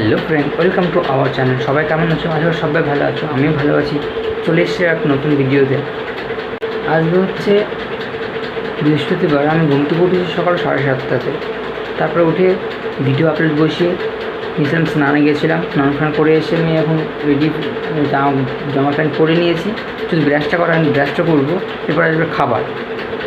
Hello friend welcome to our channel সবাই কেমন আছো? আশা সবাই ভালো আছো। আমিও ভালো আছি। চলে এসেছি এক নতুন ভিডিওতে আজকে হচ্ছে বৃহস্পতিবার। আমি ঘুম থেকে উঠেছি সকাল সাড়ে সাতটাতে। তারপরে উঠে ভিডিও আপলোড বসিয়ে নিয়েছিলাম স্নানে গিয়েছিলাম স্নান ফান করে এসে আমি এখন রেডি জামা জামা প্যান্ট পরে নিয়েছি। শুধু ব্রাশটা করা আমি ব্রাশটা করব। এরপর আসবে খাবার।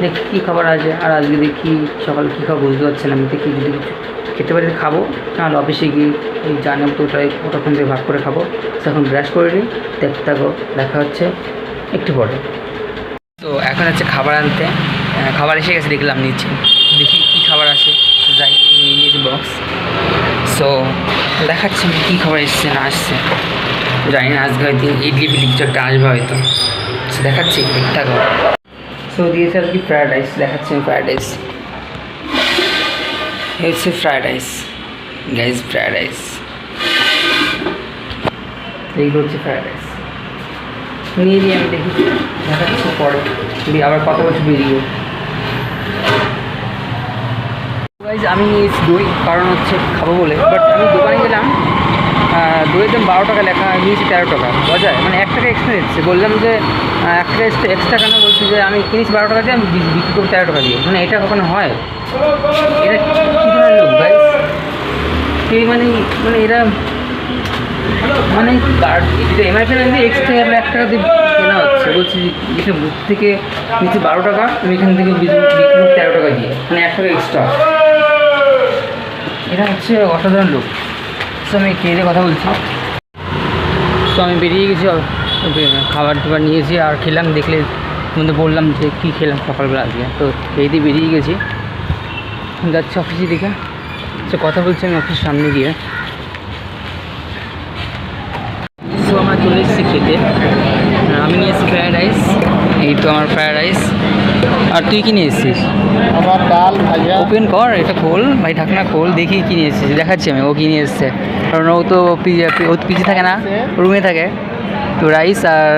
দেখি কী খাবার আছে, আর আজকে দেখি সকাল কী খাব বুঝতে পারছি না। আমি দেখি যদি কিছু খেতে পারি খাব। নাহলে অফিসে গিয়ে এই জানে তো ওটাই ওটাখান থেকে ভাগ করে খাব। তো এখন ব্রাশ করে নিই দেখতে থাকো দেখা হচ্ছে একটু পরে। তো এখন হচ্ছে খাবার আনতে। খাবার এসে গেছে, দেখলাম নিচে। দেখি কী খাবার আসে যাই, নিয়ে বক্স সো দেখাচ্ছি আমি কী খাবার এসছে, না আসছে জানি না, আজকে হয়তো ইডলি ফিডলি কিছু একটা আসবে হয়তো। সো দেখাচ্ছি থাকো। সো দিয়েছে আর কি ফ্রায়েড রাইস দেখাচ্ছি আমি ফ্রায়েড রাইস হচ্ছে fried rice guys fried rice এইগুলো হচ্ছে ফ্রায়েড রাইস নিয়ে নিয়ে আমি দেখি দেখাচ্ছি পরে। দিয়ে আবার কত বছর বেরিয়ে গাইজ আমি নিয়েছি দই, কারণ হচ্ছে খাব বলে। বাট আমি দোকানে গেলাম। দইয়ের দাম বারো টাকা লেখা নিয়েছি তেরো টাকা। বাজার মানে এক টাকা এক্সট্রা দিচ্ছে। বললাম যে এক টাকা এক্সট্রা কেন বলছি যে, আমি কিনেছি বারো টাকা দিয়ে, আমি বিক্রি করব তেরো টাকা দিয়ে। মানে এটা কখনো হয়? এরা কী ধরনের লোক এই মানে মানে এরা মানে যেটা এমআরপি না দিয়ে এক্সট্রা এবার এক টাকা দিয়ে কেনা হচ্ছে। বলছি যেটা বুথ থেকে নিচে বারো টাকা, আমি এখান থেকে বিক্রি তেরো টাকা দিয়ে। মানে এক টাকা এক্সট্রা এটা হচ্ছে অসাধারণ লোক। তো আমি খেয়ে দিয়ে কথা বলছি। তো আমি বেরিয়ে গেছি খাবার টাবার নিয়েছি, আর খেলাম, দেখলে মধ্যে বললাম যে কী খেলাম সকালবেলা আজকে। তো খেয়ে দিয়ে বেরিয়ে গেছি। যাচ্ছি অফিসের দিকে তো কথা বলছি আমি অফিসের সামনে গিয়ে। আমরা চলে এসেছি খেতে। আমি নিয়ে এসেছি ফ্রায়েড রাইস এই তো আমার ফ্রায়েড রাইস আর তুই কি নিয়ে এসেছিস? আমার ডাল ভাজা। ওপেন কর এটা খোল ভাই ঢাকনা খোল দেখি কি নিয়ে এসেছিস দেখাচ্ছি আমি ও কি নিয়ে এসছে। কারণ ও তো ও পিছিয়ে থাকে না রুমে থাকে। তো রাইস আর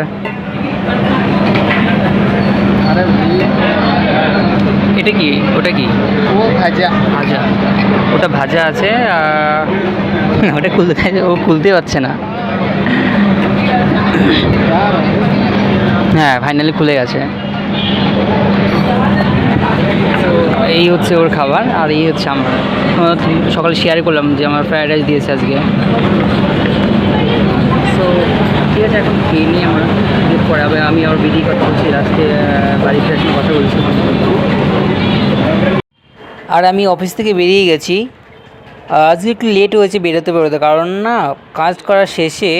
এটা কি? ওটা কি? ও ভাজা। ভাজা। ওটা ভাজা আছে আর ওটা খুলতে ও খুলতে পারছে না। হ্যাঁ। ফাইনালি খুলে গেছে। এই হচ্ছে ওর খাবার আর এই হচ্ছে আমার। আমরা সকালে শেয়ার করলাম যে আমার ফ্রায়েড রাইস দিয়েছে আজকে। সো ঠিক আছে, এখন খেয়ে নিই আমরা। পরে আবার আমি আবার বেরিয়ে কথা বলছি লাস্টে বাড়িতে আসলে কথা বলছি। আর আমি অফিস থেকে বেরিয়ে গেছি। আজকে একটু লেট হয়েছে বেরোতে বেরোতে, কারণ না, কাজ করার শেষে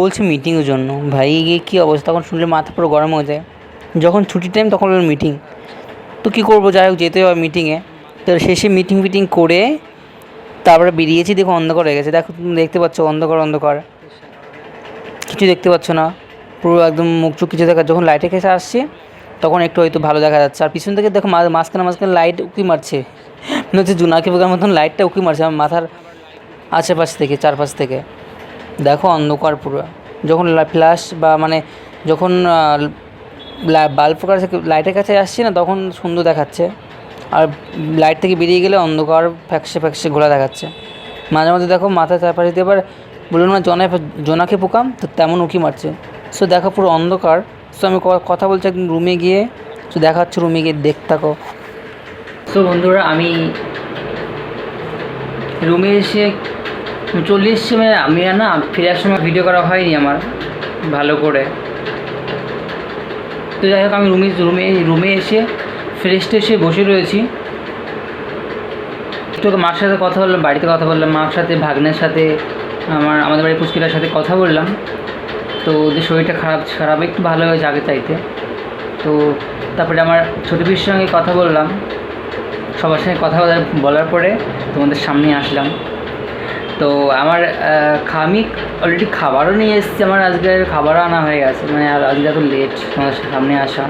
বলছে মিটিংয়ের জন্য। ভাই, গিয়ে কী অবস্থা? তখন শুনলে মাথা পুরো গরম হয়ে যায়। যখন ছুটির টাইম তখন হলো মিটিং তো কী করব? যাই হোক, যেতে হবে মিটিংয়ে তো শেষে মিটিং ফিটিং করে তারপরে বেরিয়েছি, দেখো অন্ধকার হয়ে গেছে। দেখো, তুমি দেখতে পাচ্ছ অন্ধকার অন্ধকার। কিছু দেখতে পাচ্ছ না। পুরো একদম মুখ চুখ কিছু দেখা যখন লাইটের কাছে আসছে, তখন একটু হয়তো ভালো দেখা যাচ্ছে। আর পিছন থেকে দেখো মাঝখানে মাঝখানে লাইট উকি মারছে। মনে হচ্ছে জোনাকি পোকার মতন লাইটটা উকি মারছে আমার মাথার আশেপাশ থেকে, চারপাশ থেকে। দেখো অন্ধকার পুরো। যখন ফ্ল্যাশ বা মানে যখন বাল্ব কাছে লাইটের কাছে আসছে না, তখন সুন্দর দেখাচ্ছে। আর লাইট থেকে বেরিয়ে গেলে অন্ধকার ফ্যাকসে ফ্যাকসে ঘোলা দেখাচ্ছে। মাঝে মাঝে দেখো মাথার চারপাশে দিয়ে এবার বলুন না, জনা জোনাকে পোকাম, তো তেমন উঁকি মারছে। সো দেখো পুরো অন্ধকার। সো আমি কথা বলছি একদম রুমে গিয়ে, সো দেখা হচ্ছে রুমে গিয়ে, দেখ থাকো। সো বন্ধুরা, আমি রুমে এসে চলে এসছি মানে আমি আর না, ফেরার সময় ভিডিও করা হয়নি আমার, ভালো করে। তো যাই হোক, আমি রুমে রুমে রুমে এসে ফ্রেশ এসে বসে রয়েছি। একটু মার সাথে কথা বললাম, বাড়িতে কথা বললাম, মার সাথে, ভাগ্নের সাথে, আমার, আমাদের বাড়ির পুষ্কিটার সাথে কথা বললাম। তো ওদের শরীরটা খারাপ খারাপ, একটু ভালো হয়েছে আগে চাইতে। তো তারপরে আমার ছোটো পিসির সঙ্গে কথা বললাম। সবার সঙ্গে কথা বলার পরে তোমাদের সামনে আসলাম। তো আমার আমি অলরেডি খাবারও নিয়ে এসেছি, আমার আজকে খাবারও আনা হয়ে গেছে মানে আর আজকে এত লেট তোমাদের সামনে আসা।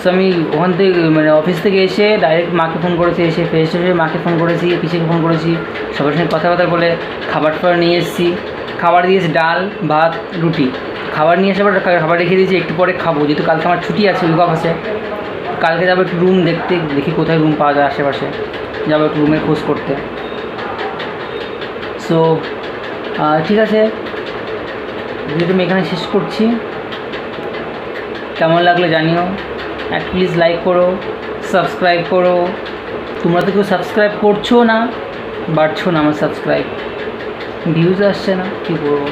সো আমি ওখান থেকে মানে অফিস থেকে এসে ডাইরেক্ট মাকে ফোন করেছি, এসে ফ্রেশ হয়ে মাকে ফোন করেছি, পিসিকে ফোন করেছি, সবার সঙ্গে কথাবার্তা বলে খাবার টাবার নিয়ে এসেছি। খাবার দিয়েছি ডাল, ভাত, রুটি। খাবার নিয়ে এসে খাবার রেখে দিয়েছি, একটু পরে খাব, যেহেতু কালকে আমার ছুটি আছে উইক অফ আছে। কালকে যাব একটু রুম দেখতে, দেখি কোথায় রুম পাওয়া যায় আশেপাশে। যাব একটু রুমের খোঁজ করতে। সো ঠিক আছে। ভিডিওটা আমি এখানে শেষ করছি। কেমন লাগল জানিও। এক প্লিজ লাইক করো সাবস্ক্রাইব করো। তোমরা তো কেউ সাবস্ক্রাইব করছ না বাড়ছো না আমার সাবস্ক্রাইব ভিউজ আসছে না, কী করব?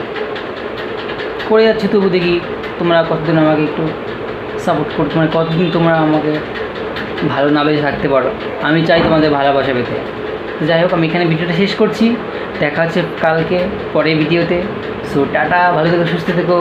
করে যাচ্ছি তবু দেখি তোমরা কতদিন আমাকে একটু সাপোর্ট করতে মানে কতদিন তোমরা আমাকে ভালো না বেঁচে থাকতে পারো। আমি চাই তোমাদের ভালোবাসা পেতে। যাই হোক, আমি এখানে ভিডিওটা শেষ করছি। দেখা হচ্ছে কালকে পরে ভিডিওতে। সো টাটা, ভালো থেকো, সুস্থ থেকো।